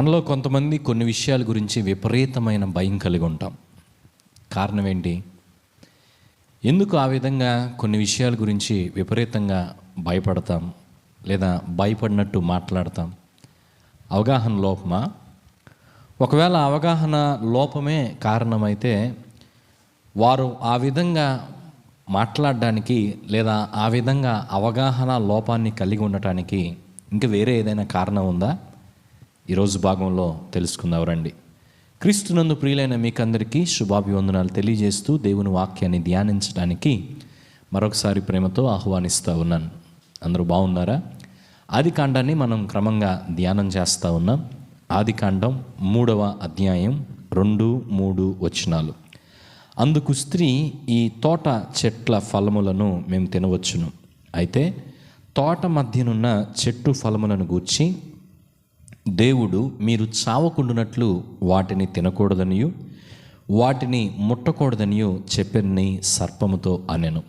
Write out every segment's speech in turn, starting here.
మనలో కొంతమంది కొన్ని విషయాల గురించి విపరీతమైన భయం కలిగి ఉంటాం. కారణం ఏంటి? ఎందుకు ఆ విధంగా కొన్ని విషయాల గురించి విపరీతంగా భయపడతాం? లేదా భయపడినట్టు మాట్లాడతాం? అవగాహన లోపమా? ఒకవేళ అవగాహన లోపమే కారణమైతే వారు ఆ విధంగా మాట్లాడడానికి లేదా ఆ విధంగా అవగాహన లోపాన్ని కలిగి ఉండటానికి ఇంకా వేరే ఏదైనా కారణం ఉందా? ఈరోజు భాగంలో తెలుసుకుందాం రండి. క్రీస్తునందు ప్రియులైన మీకందరికీ శుభాభివందనాలు తెలియజేస్తూ దేవుని వాక్యాన్ని ధ్యానించడానికి మరొకసారి ప్రేమతో ఆహ్వానిస్తూ ఉన్నాను. అందరూ బాగున్నారా? ఆది కాండాన్ని మనం క్రమంగా ధ్యానం చేస్తూ ఉన్నాం. ఆది కాండం మూడవ అధ్యాయం రెండు మూడు వచనాలు. అందుకు స్త్రీ ఈ తోట చెట్ల ఫలములను మేము తినవచ్చును. అయితే తోట మధ్యనున్న చెట్టు ఫలములను గూర్చి దేవుడు మీరు చావకుండునట్లు వాటిని తినకూడదనియు వాటిని ముట్టకూడదనియు చెప్పని సర్పముతో అనెను.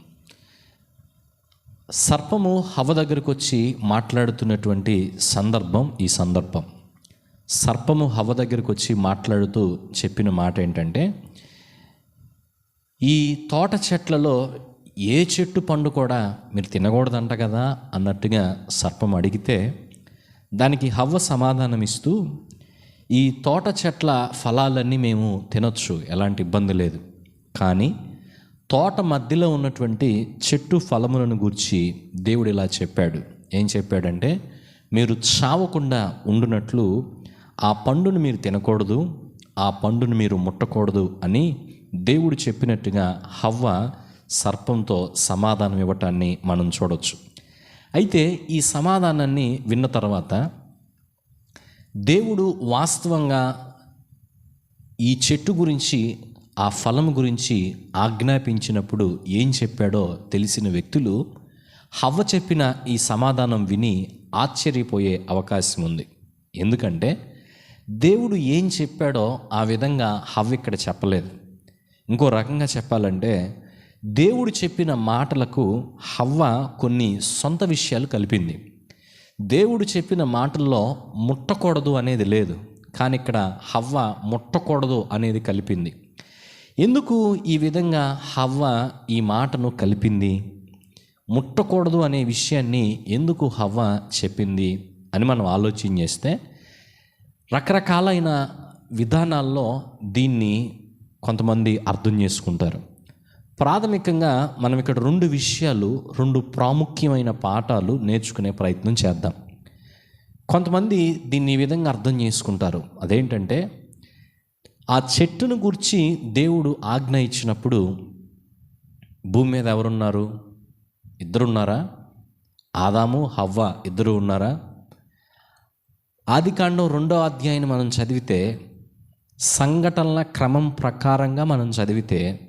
సర్పము హవ దగ్గరకు వచ్చి మాట్లాడుతున్నటువంటి సందర్భం ఈ సందర్భం. సర్పము హవ దగ్గరకు వచ్చి మాట్లాడుతూ చెప్పిన మాట ఏంటంటే ఈ తోట చెట్లలో ఏ చెట్టు పండు కూడా మీరు తినకూడదంట కదా అన్నట్టుగా సర్పం అడిగితే దానికి హవ్వ సమాధానం ఇస్తూ ఈ తోట చెట్ల ఫలాలన్నీ మేము తినొచ్చు ఎలాంటి ఇబ్బంది లేదు. కానీ తోట మధ్యలో ఉన్నటువంటి చెట్టు ఫలములను గురించి దేవుడు ఇలా చెప్పాడు. ఏం చెప్పాడంటే మీరు చావకుండా ఉండునట్లు ఆ పండును మీరు తినకూడదు ఆ పండును మీరు ముట్టకూడదు అని దేవుడు చెప్పినట్టుగా హవ్వ సర్పంతో సమాధానం ఇవ్వటాన్ని మనం చూడొచ్చు. అయితే ఈ సమాధానాన్ని విన్న తర్వాత దేవుడు వాస్తవంగా ఈ చెట్టు గురించి ఆ ఫలం గురించి ఆజ్ఞాపించినప్పుడు ఏం చెప్పాడో తెలిసిన వ్యక్తులు హవ్వ చెప్పిన ఈ సమాధానం విని ఆశ్చర్యపోయే అవకాశం ఉంది. ఎందుకంటే దేవుడు ఏం చెప్పాడో ఆ విధంగా హవ్వ ఇక్కడ చెప్పలేదు. ఇంకో రకంగా చెప్పాలంటే దేవుడు చెప్పిన మాటలకు హవ్వ కొన్ని సొంత విషయాలు కలిపింది. దేవుడు చెప్పిన మాటల్లో ముట్టకూడదు అనేది లేదు కానీ ఇక్కడ హవ్వ ముట్టకూడదు అనేది కలిపింది. ఎందుకు ఈ విధంగా హవ్వ ఈ మాటను కలిపింది? ముట్టకూడదు అనే విషయాన్ని ఎందుకు హవ్వ చెప్పింది అని మనం ఆలోచన చేస్తే రకరకాలైన విధానాల్లో దీన్ని కొంతమంది అర్థం చేసుకుంటారు. ప్రాథమికంగా మనం ఇక్కడ రెండు విషయాలు రెండు ప్రాముఖ్యమైన పాఠాలు నేర్చుకునే ప్రయత్నం చేద్దాం. కొంతమంది దీన్ని ఈ విధంగా అర్థం చేసుకుంటారు. అదేంటంటే ఆ చెట్టును గురించి దేవుడు ఆజ్ఞ ఇచ్చినప్పుడు భూమి మీద ఎవరున్నారు? ఇద్దరున్నారా? ఆదాము హవ్వ ఇద్దరు ఉన్నారా? ఆదికాండం రెండో అధ్యాయం మనం చదివితే సంఘటనల క్రమం ప్రకారంగా మనం చదివితే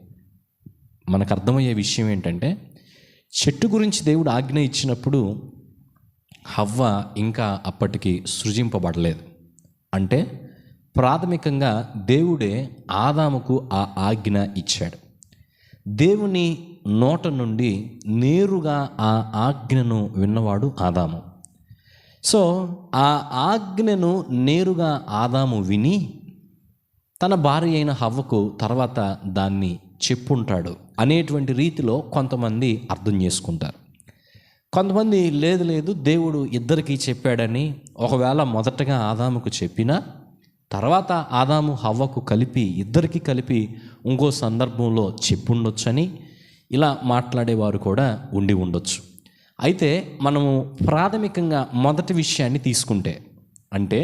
మనకు అర్థమయ్యే విషయం ఏంటంటే చెట్టు గురించి దేవుడు ఆజ్ఞ ఇచ్చినప్పుడు హవ్వ ఇంకా అప్పటికి సృజింపబడలేదు. అంటే ప్రాథమికంగా దేవుడే ఆదాముకు ఆ ఆజ్ఞ ఇచ్చాడు. దేవుని నోట నుండి నేరుగా ఆ ఆజ్ఞను విన్నవాడు ఆదాము. సో ఆ ఆజ్ఞను నేరుగా ఆదాము విని తన భార్య అయిన హవ్వకు తర్వాత దాన్ని చెప్పుంటాడు. అనేటువంటి రీతిలో కొంతమంది అర్థం చేసుకుంటారు. కొంతమంది లేదు లేదు దేవుడు ఇద్దరికీ చెప్పాడని ఒకవేళ మొదటగా ఆదాముకు చెప్పినా తర్వాత ఆదాము హవ్వకు కలిపి ఇద్దరికి కలిపి ఇంకో సందర్భంలో చెప్పుండొచ్చని ఇలా మాట్లాడేవారు కూడా ఉండి ఉండొచ్చు. అయితే మనము ప్రాథమికంగా మొదటి విషయాన్ని తీసుకుంటే అంటే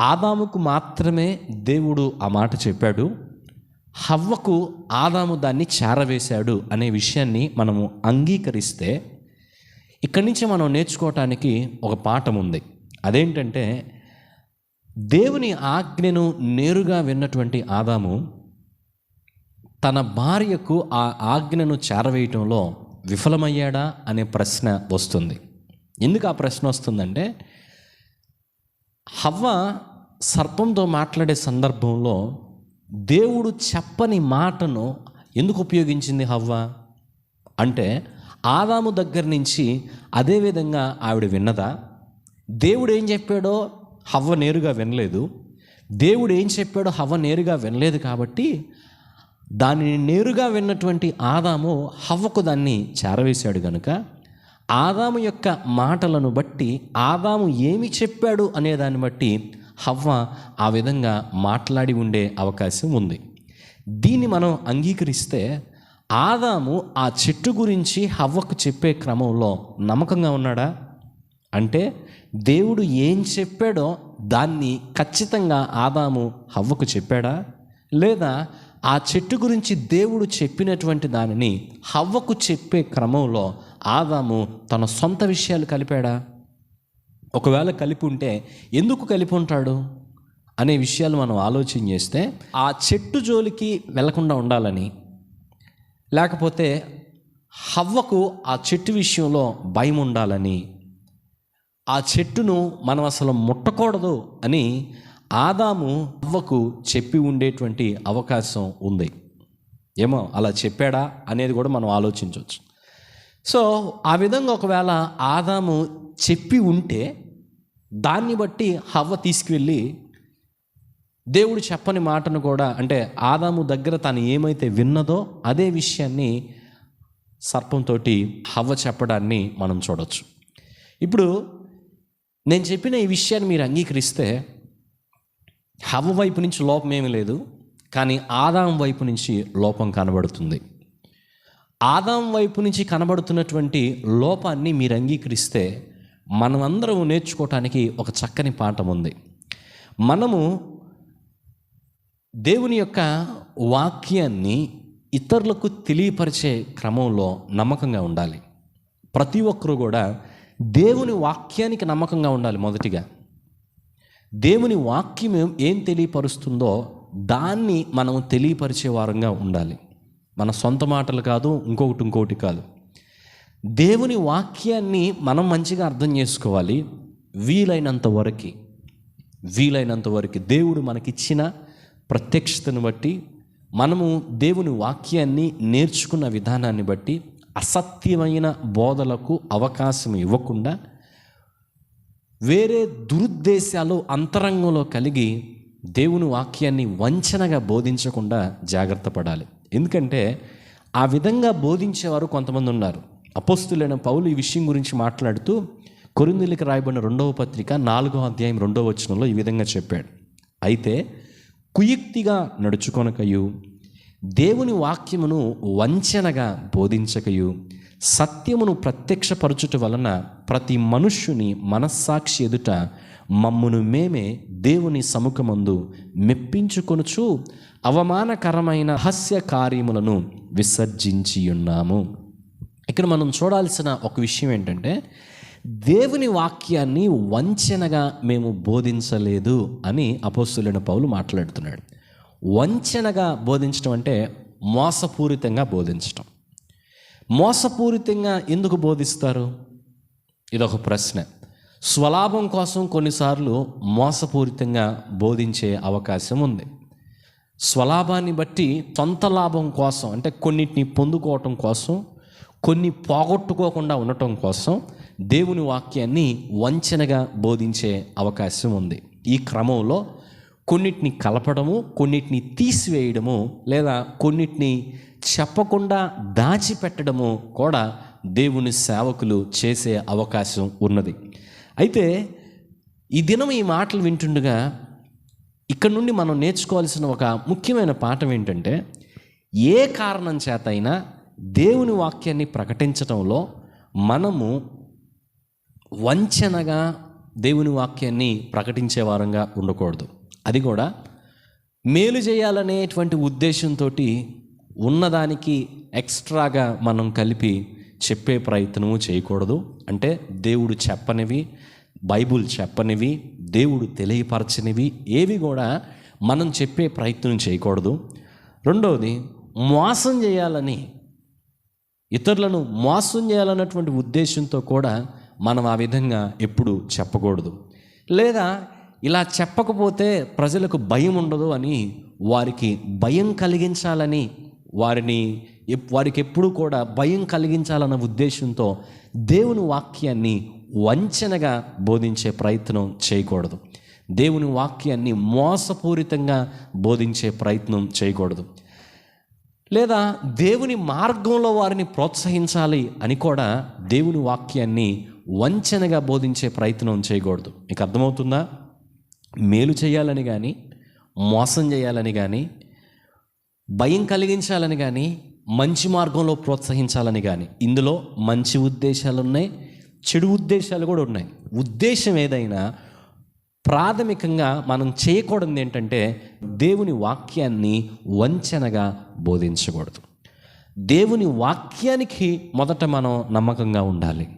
ఆదాముకు మాత్రమే దేవుడు ఆ మాట చెప్పాడు హవ్వకు ఆదాము దాన్ని చేరవేశాడు అనే విషయాన్ని మనము అంగీకరిస్తే ఇక్కడి నుంచి మనం నేర్చుకోవటానికి ఒక పాఠం ఉంది. అదేంటంటే దేవుని ఆజ్ఞను నేరుగా విన్నటువంటి ఆదాము తన భార్యకు ఆ ఆజ్ఞను చేరవేయటంలో విఫలమయ్యాడా అనే ప్రశ్న వస్తుంది. ఎందుకు ఆ ప్రశ్న వస్తుందంటే హవ్వ సర్పంతో మాట్లాడే సందర్భంలో దేవుడు చెప్పని మాటను ఎందుకు ఉపయోగించింది హవ్వ? అంటే ఆదాము దగ్గర నుంచి అదే విధంగా ఆవిడ విన్నదా? దేవుడు ఏం చెప్పాడో హవ్వ నేరుగా వినలేదు. దేవుడు ఏం చెప్పాడో హవ్వ నేరుగా వినలేదు కాబట్టి దానిని నేరుగా విన్నటువంటి ఆదాము హవ్వకు దాన్ని చేరవేశాడు గనుక ఆదాము యొక్క మాటలను బట్టి ఆదాము ఏమి చెప్పాడు అనే దాన్ని బట్టి హవ్వ ఆ విధంగా మాట్లాడి ఉండే అవకాశం ఉంది. దీన్ని మనం అంగీకరిస్తే ఆదాము ఆ చెట్టు గురించి హవ్వకు చెప్పే క్రమంలో నమ్మకంగా ఉన్నాడా? అంటే దేవుడు ఏం చెప్పాడో దాన్ని ఖచ్చితంగా ఆదాము హవ్వకు చెప్పాడా? లేదా ఆ చెట్టు గురించి దేవుడు చెప్పినటువంటి దానిని హవ్వకు చెప్పే క్రమంలో ఆదాము తన సొంత విషయాలు కలిపాడా? ఒకవేళ కలిపి ఉంటే ఎందుకు కలిపి ఉంటాడు అనే విషయాలు మనం ఆలోచన చేస్తే ఆ చెట్టు జోలికి వెళ్ళకుండా ఉండాలని లేకపోతే హవ్వకు ఆ చెట్టు విషయంలో భయం ఉండాలని ఆ చెట్టును మనం అసలు ముట్టకూడదు అని ఆదాము హవ్వకు చెప్పి ఉండేటువంటి అవకాశం ఉంది. ఏమో అలా చెప్పాడా అనేది కూడా మనం ఆలోచించవచ్చు. సో ఆ విధంగా ఒకవేళ ఆదాము చెప్పి ఉంటే దాన్ని బట్టి హవ్వ తీసుకువెళ్ళి దేవుడు చెప్పని మాటను కూడా అంటే ఆదాము దగ్గర తను ఏమైతే విన్నదో అదే విషయాన్ని సర్పంతో హవ్వ చెప్పడాన్ని మనం చూడొచ్చు. ఇప్పుడు నేను చెప్పిన ఈ విషయాన్ని మీరు అంగీకరిస్తే హవ్వ వైపు నుంచి లోపం ఏమీ లేదు కానీ ఆదాం వైపు నుంచి లోపం కనబడుతుంది. ఆదాం వైపు నుంచి కనబడుతున్నటువంటి లోపాన్ని మీరు అంగీకరిస్తే మనమందరం నేర్చుకోవటానికి ఒక చక్కని పాఠం ఉంది. మనము దేవుని యొక్క వాక్యాన్ని ఇతరులకు తెలియపరిచే క్రమంలో నమ్మకంగా ఉండాలి. ప్రతి ఒక్కరూ కూడా దేవుని వాక్యానికి నమ్మకంగా ఉండాలి మొదటిగా. దేవుని వాక్యం ఏం- తెలియపరుస్తుందో దాన్ని మనం తెలియపరిచే వారంగా ఉండాలి. మన సొంత మాటలు కాదు ఇంకొకటి ఇంకొకటి కాదు. దేవుని వాక్యాన్ని మనం మంచిగా అర్థం చేసుకోవాలి. వీలైనంత వరకు వీలైనంత వరకు దేవుడు మనకిచ్చిన ప్రత్యక్షతను బట్టి మనము దేవుని వాక్యాన్ని నేర్చుకున్న విధానాన్ని బట్టి అసత్యమైన బోధలకు అవకాశం ఇవ్వకుండా వేరే దురుద్దేశాలు అంతరంగంలో కలిగి దేవుని వాక్యాన్ని వంచనగా బోధించకుండా జాగ్రత్త పడాలి. ఎందుకంటే ఆ విధంగా బోధించేవారు కొంతమంది ఉన్నారు. అపోస్తులైన పౌలు ఈ విషయం గురించి మాట్లాడుతూ కొరిందులకి రాయబడిన రెండవ పత్రిక నాలుగో అధ్యాయం రెండవ వచనంలో ఈ విధంగా చెప్పాడు. అయితే కుయుక్తిగా నడుచుకొనకయు దేవుని వాక్యమును వంచనగా బోధించకయు సత్యమును ప్రత్యక్షపరచుట వలన ప్రతి మనుష్యుని మనస్సాక్షి ఎదుట మమ్మును మేమే దేవుని సముఖమందు మెప్పించుకొనుచు అవమానకరమైన హాస్య కార్యములను విసర్జించి ఉన్నాము ఇక్కడ మనం చూడాల్సిన ఒక విషయం ఏంటంటే దేవుని వాక్యాన్ని వంచనగా మేము బోధించలేదు అని అపోస్తులైన పౌలు మాట్లాడుతున్నాడు. వంచనగా బోధించడం అంటే మోసపూరితంగా బోధించటం మోసపూరితంగా ఎందుకు బోధిస్తారు? ఇదొక ప్రశ్న. స్వలాభం కోసం కొన్నిసార్లు మోసపూరితంగా బోధించే అవకాశం ఉంది. స్వలాభాన్ని బట్టి సొంత లాభం కోసం అంటే కొన్నిటిని పొందుకోవటం కోసం కొన్ని పోగొట్టుకోకుండా ఉండటం కోసం దేవుని వాక్యాన్ని వంచనగా బోధించే అవకాశం ఉంది. ఈ క్రమంలో కొన్నిటిని కలపడము కొన్నిటిని తీసివేయడము లేదా కొన్నిటిని చెప్పకుండా దాచిపెట్టడము కూడా దేవుని సేవకులు చేసే అవకాశం ఉన్నది. అయితే ఈ దినం ఈ మాటలు వింటుండగా ఇక్కడ నుండి మనం నేర్చుకోవాల్సిన ఒక ముఖ్యమైన పాఠం ఏంటంటే ఏ కారణం చేత అయినా దేవుని వాక్యాన్ని ప్రకటించడంలో మనము వంచనగా దేవుని వాక్యాన్ని ప్రకటించేవారంగా ఉండకూడదు. అది కూడా మేలు చేయాలనేటువంటి ఉద్దేశంతో ఉన్నదానికి ఎక్స్ట్రాగా మనం కలిపి చెప్పే ప్రయత్నము చేయకూడదు. అంటే దేవుడు చెప్పనివి బైబుల్ చెప్పనివి దేవుడు తెలియపరచనివి ఏవి కూడా మనం చెప్పే ప్రయత్నం చేయకూడదు. రెండవది మోసం చేయాలని ఇతరులను మోసం చేయాలన్నటువంటి ఉద్దేశంతో కూడా మనం ఆ విధంగా ఎప్పుడు చెప్పకూడదు. లేదా ఇలా చెప్పకపోతే ప్రజలకు భయం ఉండదు అని వారికి భయం కలిగించాలని వారిని ఎప్- వారికి ఎప్పుడూ కూడా భయం కలిగించాలన్న ఉద్దేశంతో దేవుని వాక్యాన్ని వంచనగా బోధించే ప్రయత్నం చేయకూడదు. దేవుని వాక్యాన్ని మోసపూరితంగా బోధించే ప్రయత్నం చేయకూడదు. లేదా దేవుని మార్గంలో వారిని ప్రోత్సహించాలి అని కూడా దేవుని వాక్యాన్ని వంచనగా బోధించే ప్రయత్నం చేయకూడదు. మీకు అర్థమవుతుందా? మేలు చేయాలని కానీ మోసం చేయాలని కానీ భయం కలిగించాలని కానీ మంచి మార్గంలో ప్రోత్సహించాలని కానీ ఇందులో మంచి ఉద్దేశాలు ఉన్నాయి చెడు ఉద్దేశాలు కూడా ఉన్నాయి. ఉద్దేశం ఏదైనా ప్రాథమికంగా మనం చేయకూడదు ఏంటంటే దేవుని వాక్యాన్ని వంచనగా బోధించకూడదు. దేవుని వాక్యానికి మొదట మనం నమ్మకంగా ఉండాలి.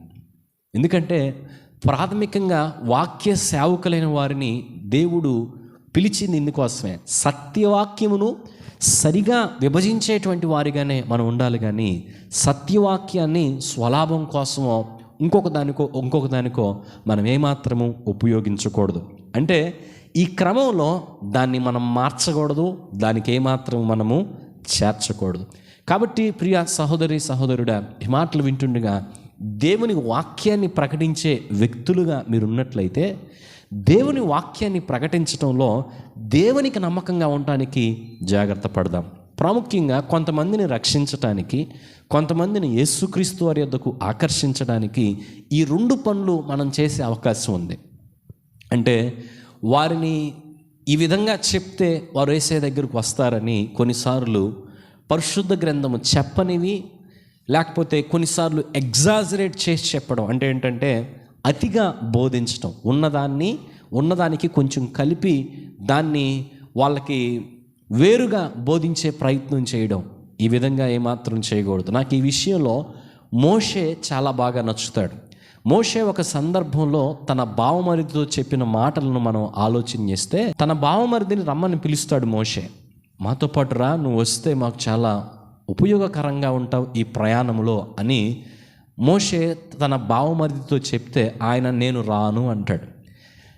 ఎందుకంటే ప్రాథమికంగా వాక్య సేవకులైన వారిని దేవుడు పిలిచింది ఇందుకోసమే సత్యవాక్యమును సరిగా విభజించేటువంటి వారిగానే మనం ఉండాలి కానీ సత్యవాక్యాన్ని స్వలాభం కోసమో ఇంకొక దానికో ఇంకొక దానికో మనం ఏమాత్రము ఉపయోగించకూడదు. అంటే ఈ క్రమంలో దాన్ని మనం మార్చకూడదు దానికి ఏమాత్రం మనము చేర్చకూడదు. కాబట్టి ప్రియ సహోదరి సహోదరుడా ఈ మాటలు వింటుండగా దేవుని వాక్యాన్ని ప్రకటించే వ్యక్తులుగా మీరు ఉన్నట్లయితే దేవుని వాక్యాన్ని ప్రకటించడంలో దేవునికి నమ్మకంగా ఉండటానికి జాగ్రత్త పడదాం. ప్రాముఖ్యంగా కొంతమందిని రక్షించటానికి కొంతమందిని యేసుక్రీస్తు వారి యొద్దకు ఆకర్షించడానికి ఈ రెండు పనులు మనం చేసే అవకాశం ఉంది. అంటే వారిని ఈ విధంగా చెప్తే వారు వేసే దగ్గరకు వస్తారని కొన్నిసార్లు పరిశుద్ధ గ్రంథము చెప్పనివి లేకపోతే కొన్నిసార్లు ఎగ్జాజరేట్ చేసి చెప్పడం అంటే ఏంటంటే అతిగా బోధించడం ఉన్నదాన్ని ఉన్నదానికి కొంచెం కలిపి దాన్ని వాళ్ళకి వేరుగా బోధించే ప్రయత్నం చేయడం. ఈ విధంగా ఏమాత్రం చేయకూడదు. నాకు ఈ విషయంలో మోషే చాలా బాగా నచ్చుతాడు. మోషే ఒక సందర్భంలో తన బావమరిదితో చెప్పిన మాటలను మనం ఆలోచన చేస్తే తన బావమరిదిని రమ్మని పిలుస్తాడు మోషే. మాతో పాటు రా నువ్వు వస్తే మాకు చాలా ఉపయోగకరంగా ఉంటావు ఈ ప్రయాణంలో అని మోషే తన బావమరిదితో చెప్తే ఆయన నేను రాను అంటాడు.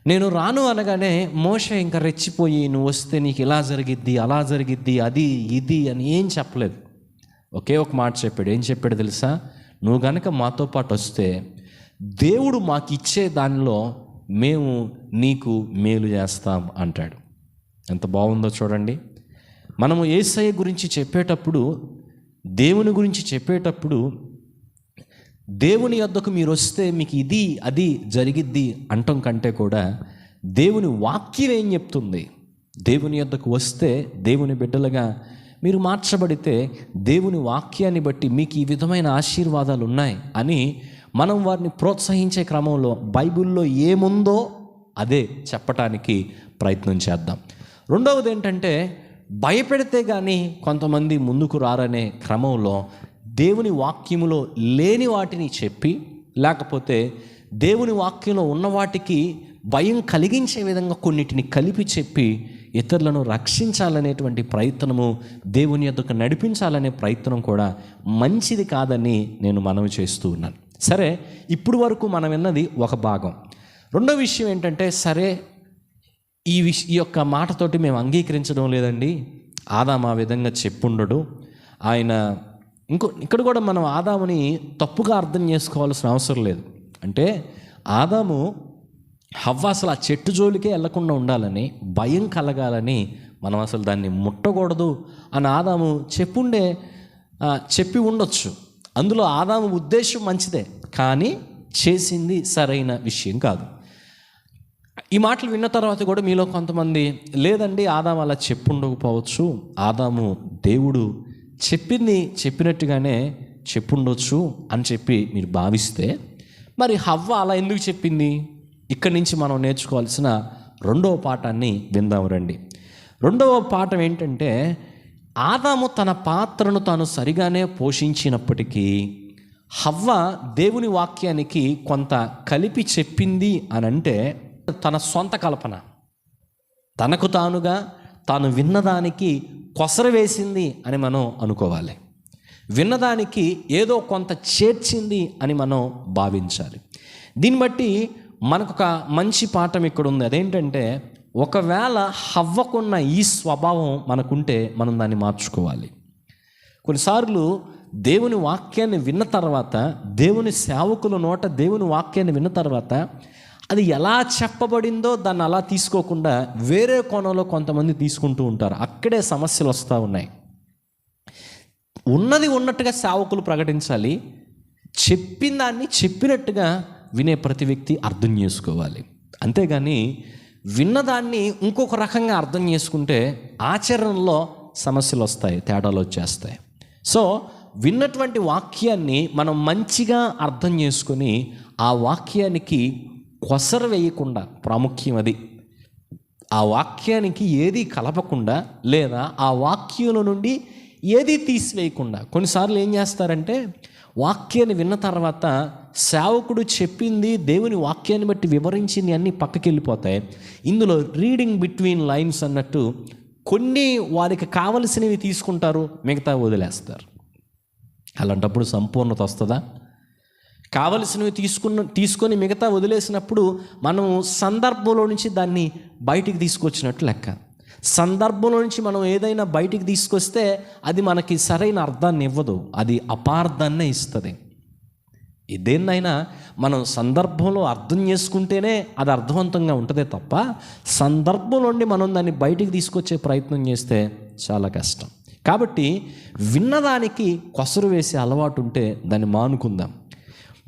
నేను రాను అనగానే మోషే ఇంకా రెచ్చిపోయి నువ్వు వస్తే నీకు ఇలా జరిగిద్ది అలా జరిగిద్ది అది ఇది అని ఏం చెప్పలేదు. ఒకే ఒక మాట చెప్పాడు. ఏం చెప్పాడు తెలుసా? నువ్వు గనక మాతో పాటు వస్తే దేవుడు మాకు ఇచ్చే దానిలో మేము నీకు మేలు చేస్తాం అంటాడు. ఎంత బాగుందో చూడండి. మనము ఏసయ్య గురించి చెప్పేటప్పుడు దేవుని గురించి చెప్పేటప్పుడు దేవుని యొద్దకు మీరు వస్తే మీకు ఇది అది జరిగిద్ది అంటం కంటే కూడా దేవుని వాక్యం ఏం చెప్తుంది? దేవుని యొద్దకు వస్తే దేవుని బిడ్డలుగా మీరు మార్చబడితే దేవుని వాక్యాన్ని బట్టి మీకు ఈ విధమైన ఆశీర్వాదాలు ఉన్నాయి అని మనం వారిని ప్రోత్సహించే క్రమంలో బైబిల్లో ఏముందో అదే చెప్పటానికి ప్రయత్నం చేద్దాం. రెండవది ఏంటంటే భయపెడితే కానీ కొంతమంది ముందుకు రారనే క్రమంలో దేవుని వాక్యములో లేని వాటిని చెప్పి లేకపోతే దేవుని వాక్యంలో ఉన్న వాటికి భయం కలిగించే విధంగా కొన్నిటిని కలిపి చెప్పి ఇతరులను రక్షించాలనేటువంటి ప్రయత్నము దేవుని యొద్దకు నడిపించాలనే ప్రయత్నం కూడా మంచిది కాదని నేను మనవి చేస్తూ ఉన్నాను. సరే ఇప్పుడు వరకు మనం విన్నది ఒక భాగం. రెండో విషయం ఏంటంటే సరే ఈ విష ఈ యొక్క మాటతోటి మేము అంగీకరించడం లేదండి. ఆదాం ఆ విధంగా చెప్పుండడు. ఆయన ఇంకో ఇక్కడ కూడా మనం ఆదాముని తప్పుగా అర్థం చేసుకోవాల్సిన అవసరం లేదు. అంటే ఆదాము హవ్వ అసలు ఆ చెట్టు జోలికే వెళ్ళకుండా ఉండాలని భయం కలగాలని మనం అసలు దాన్ని ముట్టకూడదు అని ఆదాము చెప్పుండే చెప్పి ఉండొచ్చు. అందులో ఆదాము ఉద్దేశం మంచిదే కానీ చేసింది సరైన విషయం కాదు. ఈ మాటలు విన్న తర్వాత కూడా మీలో కొంతమంది లేదండి ఆదాము అలా చెప్పుండకపోవచ్చు ఆదాము దేవుడు చెప్పింది చెప్పినట్టుగానే చెప్పుండొచ్చు అని చెప్పి మీరు భావిస్తే మరి హవ్వ అలా ఎందుకు చెప్పింది? ఇక్కడి నుంచి మనం నేర్చుకోవాల్సిన రెండవ పాఠాన్ని విందాం రండి. రెండవ పాఠం ఏంటంటే ఆదాము తన పాత్రను తాను సరిగానే పోషించినప్పటికీ హవ్వ దేవుని వాక్యానికి కొంత కలిపి చెప్పింది అని అంటే తన సొంత కల్పన. తనకు తానుగా తాను విన్నదానికి కొసర వేసింది అని మనం అనుకోవాలి. విన్నదానికి ఏదో కొంత చేర్చింది అని మనం భావించాలి. దీన్ని బట్టి మనకు ఒక మంచి పాఠం ఇక్కడ ఉంది అదేంటంటే ఒకవేళ హవ్వకున్న ఈ స్వభావం మనకుంటే మనం దాన్ని మార్చుకోవాలి. కొన్నిసార్లు దేవుని వాక్యాన్ని విన్న తర్వాత దేవుని సేవకుల నోట దేవుని వాక్యాన్ని విన్న తర్వాత అది ఎలా చెప్పబడిందో దాన్ని అలా తీసుకోకుండా వేరే కోణంలో కొంతమంది తీసుకుంటూ ఉంటారు. అక్కడే సమస్యలు వస్తూ ఉన్నాయి. ఉన్నది ఉన్నట్టుగా సేవకులు ప్రకటించాలి. చెప్పిన దాన్ని చెప్పినట్టుగా వినే ప్రతి వ్యక్తి అర్థం చేసుకోవాలి. అంతేగాని విన్నదాన్ని ఇంకొక రకంగా అర్థం చేసుకుంటే ఆచరణలో సమస్యలు వస్తాయి తేడాలు వచ్చేస్తాయి. సో విన్నటువంటి వాక్యాన్ని మనం మంచిగా అర్థం చేసుకొని ఆ వాక్యానికి కొసర వేయకుండా ప్రాముఖ్యం అది ఆ వాక్యానికి ఏది కలపకుండా లేదా ఆ వాక్యంలో నుండి ఏది తీసివేయకుండా కొన్నిసార్లు ఏం చేస్తారంటే వాక్యాన్ని విన్న తర్వాత సేవకుడు చెప్పింది దేవుని వాక్యాన్ని బట్టి వివరించింది అన్నీ పక్కకి వెళ్ళిపోతాయి ఇందులో రీడింగ్ బిట్వీన్ లైన్స్ అన్నట్టు కొన్ని వారికి కావలసినవి తీసుకుంటారు మిగతా వదిలేస్తారు. అలాంటప్పుడు సంపూర్ణత వస్తుందా? కావలసినవి తీసుకున్న తీసుకొని మిగతా వదిలేసినప్పుడు మనం సందర్భంలో నుంచి దాన్ని బయటికి తీసుకొచ్చినట్టు లెక్క. సందర్భం నుంచి మనం ఏదైనా బయటికి తీసుకొస్తే అది మనకి సరైన అర్థాన్ని ఇవ్వదు. అది అపార్థాన్నే ఇస్తుంది. ఇదేందైనా దేన్నైనా మనం సందర్భంలో అర్థం చేసుకుంటేనే అది అర్థవంతంగా ఉంటుందే తప్ప సందర్భం నుండి మనం దాన్ని బయటికి తీసుకొచ్చే ప్రయత్నం చేస్తే చాలా కష్టం. కాబట్టి విన్నదానికి కొసరు వేసే అలవాటు ఉంటే దాన్ని మానుకుందాం.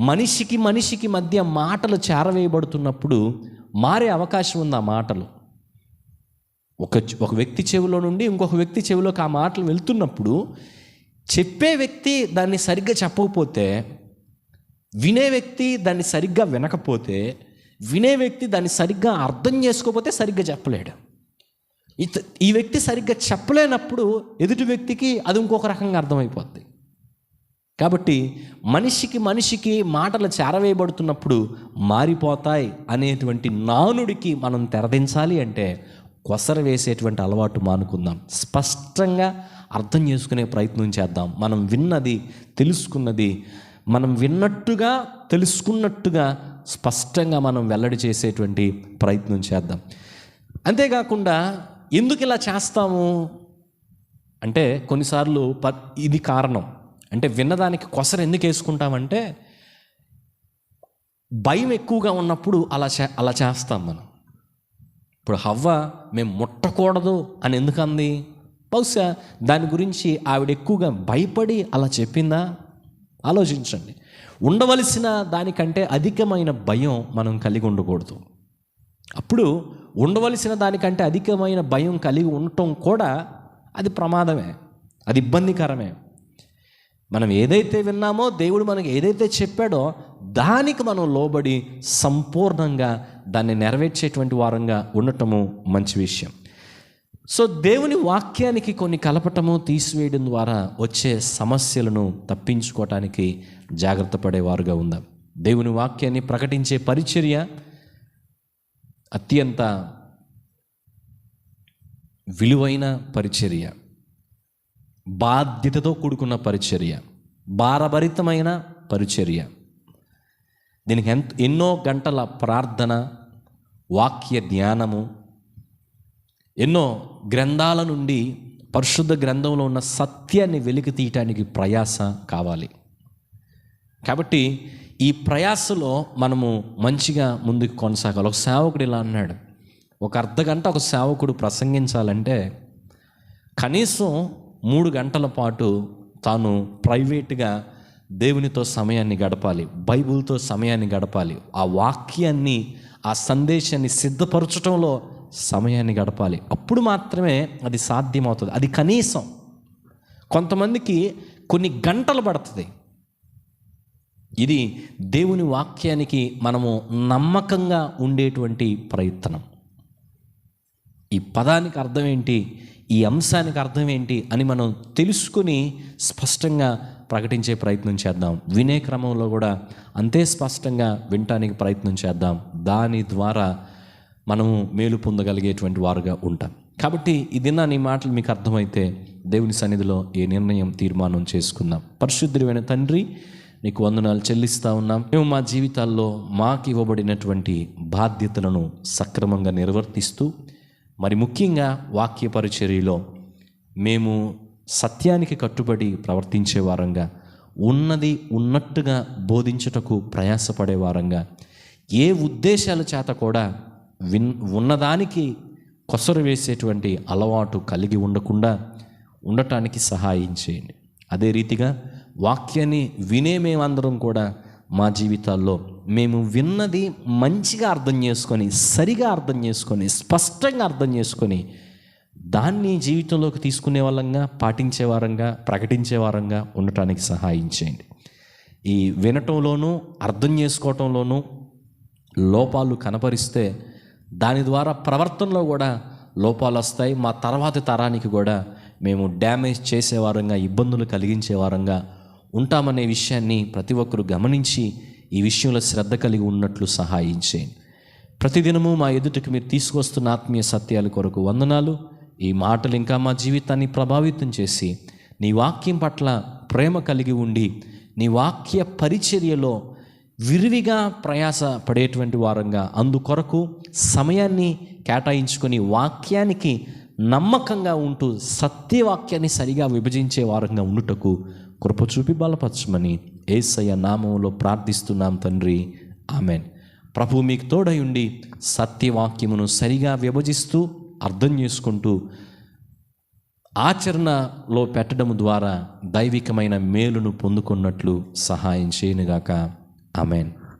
మనిషికి మనిషికి మధ్య మాటలు చేరవేయబడుతున్నప్పుడు మారే అవకాశం ఉంది ఆ మాటలు. ఒక ఒక వ్యక్తి చెవిలో నుండి ఇంకొక వ్యక్తి చెవిలోకి ఆ మాటలు వెళ్తున్నప్పుడు చెప్పే వ్యక్తి దాన్ని సరిగ్గా చెప్పకపోతే వినే వ్యక్తి దాన్ని సరిగ్గా వినకపోతే వినే వ్యక్తి దాన్ని సరిగ్గా అర్థం చేసుకోకపోతే సరిగ్గా చెప్పలేడు. ఇత ఈ వ్యక్తి సరిగ్గా చెప్పలేనప్పుడు ఎదుటి వ్యక్తికి అది ఇంకొక రకంగా అర్థమైపోద్ది. కాబట్టి మనిషికి మనిషికి మాటలు చేరవేయబడుతున్నప్పుడు మారిపోతాయి అనేటువంటి నానుడికి మనం తెరదించాలి అంటే కొసర వేసేటువంటి అలవాటు మానుకుందాం. స్పష్టంగా అర్థం చేసుకునే ప్రయత్నం చేద్దాం. మనం విన్నది తెలుసుకున్నది మనం విన్నట్టుగా తెలుసుకున్నట్టుగా స్పష్టంగా మనం వెల్లడి చేసేటువంటి ప్రయత్నం చేద్దాం. అంతేకాకుండా ఎందుకు ఇలా చేస్తాము? అంటే కొన్నిసార్లు ప ఇది కారణం. అంటే విన్నదానికి కొసర ఎందుకు వేసుకుంటామంటే భయం ఎక్కువగా ఉన్నప్పుడు అలా చే అలా చేస్తాం మనం. ఇప్పుడు హవ్వ మేము ముట్టకూడదు అని ఎందుకు అంది బహుశా దాని గురించి ఆవిడ ఎక్కువగా భయపడి అలా చెప్పిందా? ఆలోచించండి. ఉండవలసిన దానికంటే అధికమైన భయం మనం కలిగి ఉండకూడదు. అప్పుడు ఉండవలసిన దానికంటే అధికమైన భయం కలిగి ఉండటం కూడా అది ప్రమాదమే. అది ఇబ్బందికరమే. మనం ఏదైతే విన్నామో దేవుడు మనకి ఏదైతే చెప్పాడో దానికి మనం లోబడి సంపూర్ణంగా దాన్ని నెరవేర్చేటువంటి వారంగా ఉండటము మంచి విషయం. సో దేవుని వాక్యానికి కొన్ని కలపటము తీసివేయడం ద్వారా వచ్చే సమస్యలను తప్పించుకోవటానికి జాగ్రత్త పడేవారుగా ఉందాం. దేవుని వాక్యాన్ని ప్రకటించే పరిచర్య అత్యంత విలువైన పరిచర్య. బాధ్యతతో కూడుకున్న పరిచర్య. భారభరితమైన పరిచర్య. దీనికి ఎంత ఎన్నో గంటల ప్రార్థన వాక్య ధ్యానము ఎన్నో గ్రంథాల నుండి పరిశుద్ధ గ్రంథంలో ఉన్న సత్యాన్ని వెలికి తీయటానికి ప్రయాస కావాలి. కాబట్టి ఈ ప్రయాసలో మనము మంచిగా ముందుకు కొనసాగాలి. ఒక సేవకుడు ఇలా అన్నాడు. ఒక అర్ధ గంట ఒక సేవకుడు ప్రసంగించాలంటే కనీసం మూడు గంటల పాటు తాను ప్రైవేట్గా దేవునితో సమయాన్ని గడపాలి బైబుల్తో సమయాన్ని గడపాలి ఆ వాక్యాన్ని ఆ సందేశాన్ని సిద్ధపరచడంలో సమయాన్ని గడపాలి. అప్పుడు మాత్రమే అది సాధ్యమవుతుంది. అది కనీసం కొంతమందికి కొన్ని గంటలు పడుతుంది. ఇది దేవుని వాక్యానికి మనము నమ్మకంగా ఉండేటువంటి ప్రయత్నం. ఈ పదానికి అర్థం ఏంటి? ఈ అంశానికి అర్థం ఏంటి? అని మనం తెలుసుకుని స్పష్టంగా ప్రకటించే ప్రయత్నం చేద్దాం. వినే క్రమంలో కూడా అంతే స్పష్టంగా వినటానికి ప్రయత్నం చేద్దాం. దాని ద్వారా మనము మేలు పొందగలిగేటువంటి వారుగా ఉంటాం. కాబట్టి ఈ దిన నీ మాటలు మీకు అర్థమైతే దేవుని సన్నిధిలో ఏ నిర్ణయం తీర్మానం చేసుకుందాం. పరిశుద్ధుడైన తండ్రి నీకు వందనాలు చెల్లిస్తూ ఉన్నాం. మేము మా జీవితాల్లో మాకు ఇవ్వబడినటువంటి బాధ్యతలను సక్రమంగా నిర్వర్తిస్తూ మరి ముఖ్యంగా వాక్య పరిచర్యలో మేము సత్యానికి కట్టుబడి ప్రవర్తించే వారంగా ఉన్నది ఉన్నట్టుగా బోధించుటకు ప్రయాసపడే వారంగా ఏ ఉద్దేశాల చేత కూడా విన్ ఉన్నదానికి కొసరు వేసేటువంటి అలవాటు కలిగి ఉండకుండా ఉండటానికి సహాయం చేయండి. అదే రీతిగా వాక్యాన్ని వినే మేమందరం కూడా మా జీవితాల్లో మేము విన్నది మంచిగా అర్థం చేసుకొని సరిగా అర్థం చేసుకొని స్పష్టంగా అర్థం చేసుకొని దాన్ని జీవితంలోకి తీసుకునే వాళ్ళంగా పాటించే వారంగా ప్రకటించే వారంగా ఉండటానికి సహాయం చేయండి. ఈ వినటంలోనూ అర్థం చేసుకోవటంలోనూ లోపాలు కనపరిస్తే దాని ద్వారా ప్రవర్తనలో కూడా లోపాలు వస్తాయి. మా తర్వాతి తరానికి కూడా మేము డ్యామేజ్ చేసేవారంగా ఇబ్బందులు కలిగించే వారంగా ఉంటామనే విషయాన్ని ప్రతి ఒక్కరు గమనించి ఈ విషయంలో శ్రద్ధ కలిగి ఉన్నట్లు సహాయం చేయండి. ప్రతిదినము మా ఎదుటికి మీరు తీసుకొస్తున్న ఆత్మీయ సత్యాల కొరకు వందనాలు. ఈ మాటలు ఇంకా మా జీవితాన్ని ప్రభావితం చేసి నీ వాక్యం పట్ల ప్రేమ కలిగి ఉండి నీ వాక్య పరిచర్యలో విరివిగా ప్రయాస పడేటువంటి వారంగా అందుకొరకు సమయాన్ని కేటాయించుకొని వాక్యానికి నమ్మకంగా ఉంటూ సత్యవాక్యాన్ని సరిగా విభజించే వారంగా ఉండుటకు కృప చూపి బలపరచమని ఏసయ్య నామంలో ప్రార్థిస్తున్నాం తండ్రి. ఆమెన్. ప్రభు మీకు తోడై ఉండి సత్యవాక్యమును సరిగా విభజిస్తూ అర్థం చేసుకుంటూ ఆచరణలో పెట్టడం ద్వారా దైవికమైన మేలును పొందుకున్నట్లు సహాయం చేయనుగాక. ఆమెన్.